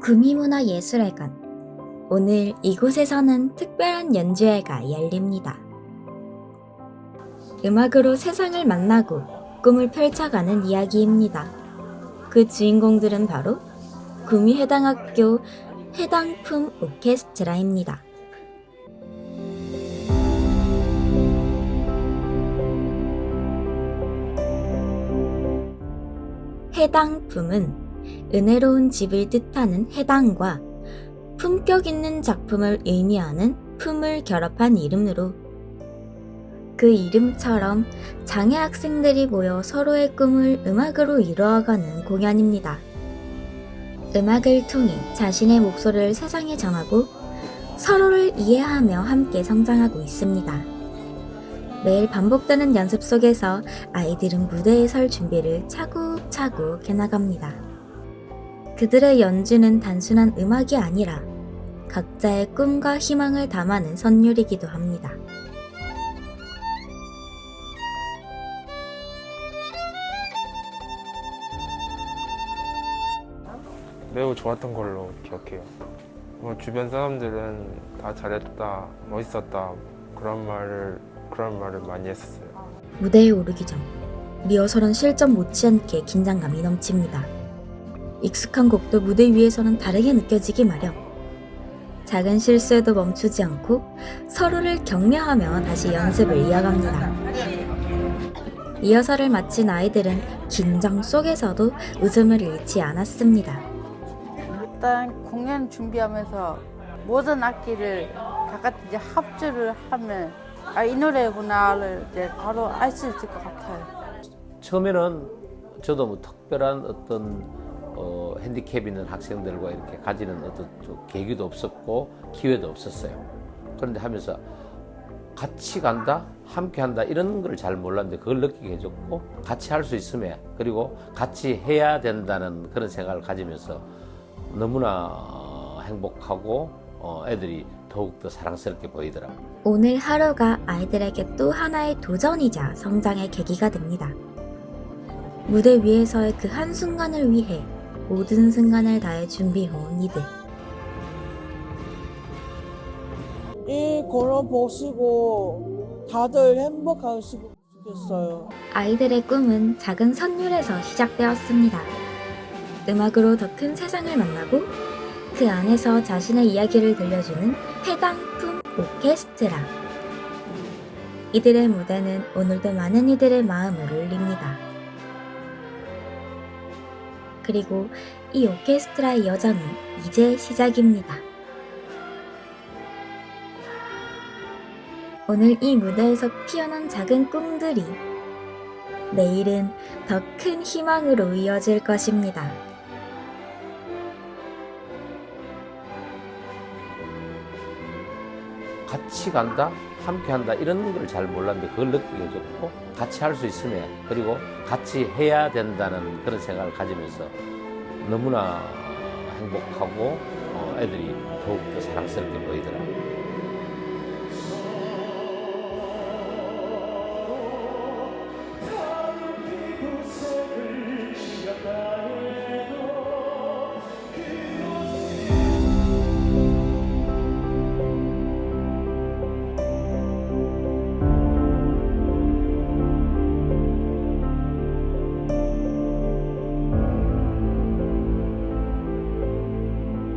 구미문화예술회관. 오늘 이곳에서는 특별한 연주회가 열립니다. 음악으로 세상을 만나고 꿈을 펼쳐가는 이야기입니다. 그 주인공들은 바로 구미해당학교 해당품 오케스트라입니다. 해당품은 은혜로운 집을 뜻하는 해당과 품격 있는 작품을 의미하는 품을 결합한 이름으로 그 이름처럼 장애 학생들이 모여 서로의 꿈을 음악으로 이루어가는 공연입니다. 음악을 통해 자신의 목소리를 세상에 전하고 서로를 이해하며 함께 성장하고 있습니다. 매일 반복되는 연습 속에서 아이들은 무대에 설 준비를 차곡차곡 해나갑니다. 그들의 연주는 단순한 음악이 아니라 각자의 꿈과 희망을 담아낸 선율이기도 합니다. 매우 좋았던 걸로 기억해요. 뭐 주변 사람들은 다 잘했다, 멋있었다 그런 말을 그런 말을 많이 했었어요. 무대에 오르기 전 리허설은 실전 못지않게 긴장감이 넘칩니다. 익숙한 곡도 무대 위에서는 다르게 느껴지기 마련. 작은 실수에도 멈추지 않고 서로를 격려하며 다시 연습을 이어갑니다. 리허설을 마친 아이들은 긴장 속에서도 웃음을 잃지 않았습니다. 일단 공연 준비하면서 모든 악기를 다 같이 이제 합주를 하면 아, 이 노래구나를 이제 바로 알 수 있을 것 같아요. 처음에는 저도 뭐 특별한 어떤 어, 핸디캡 있는 학생들과 이렇게 가지는 어떤 좀 계기도 없었고 기회도 없었어요. 그런데 하면서 같이 간다, 함께 한다 이런 걸 잘 몰랐는데 그걸 느끼게 해줬고 같이 할 수 있음에 그리고 같이 해야 된다는 그런 생각을 가지면서 너무나 어, 행복하고 어, 애들이 더욱더 사랑스럽게 보이더라고요. 오늘 하루가 아이들에게 또 하나의 도전이자 성장의 계기가 됩니다. 무대 위에서의 그 한순간을 위해 모든 순간을 다해 준비해온 이들. 이 걸어 보시고 다들 행복하시면 좋겠어요. 아이들의 꿈은 작은 선율에서 시작되었습니다. 음악으로 더 큰 세상을 만나고 그 안에서 자신의 이야기를 들려주는 해당품 오케스트라. 이들의 무대는 오늘도 많은 이들의 마음을 울립니다. 그리고 이 오케스트라의 여정은 이제 시작입니다. 오늘 이 무대에서 피어난 작은 꿈들이 내일은 더 큰 희망으로 이어질 것입니다. 같이 간다, 함께 한다 이런 걸 잘 몰랐는데 그걸 느끼게 해줬고 같이 할 수 있음에 그리고 같이 해야 된다는 그런 생각을 가지면서 너무나 행복하고 어, 애들이 더욱더 사랑스럽게 보이더라고요.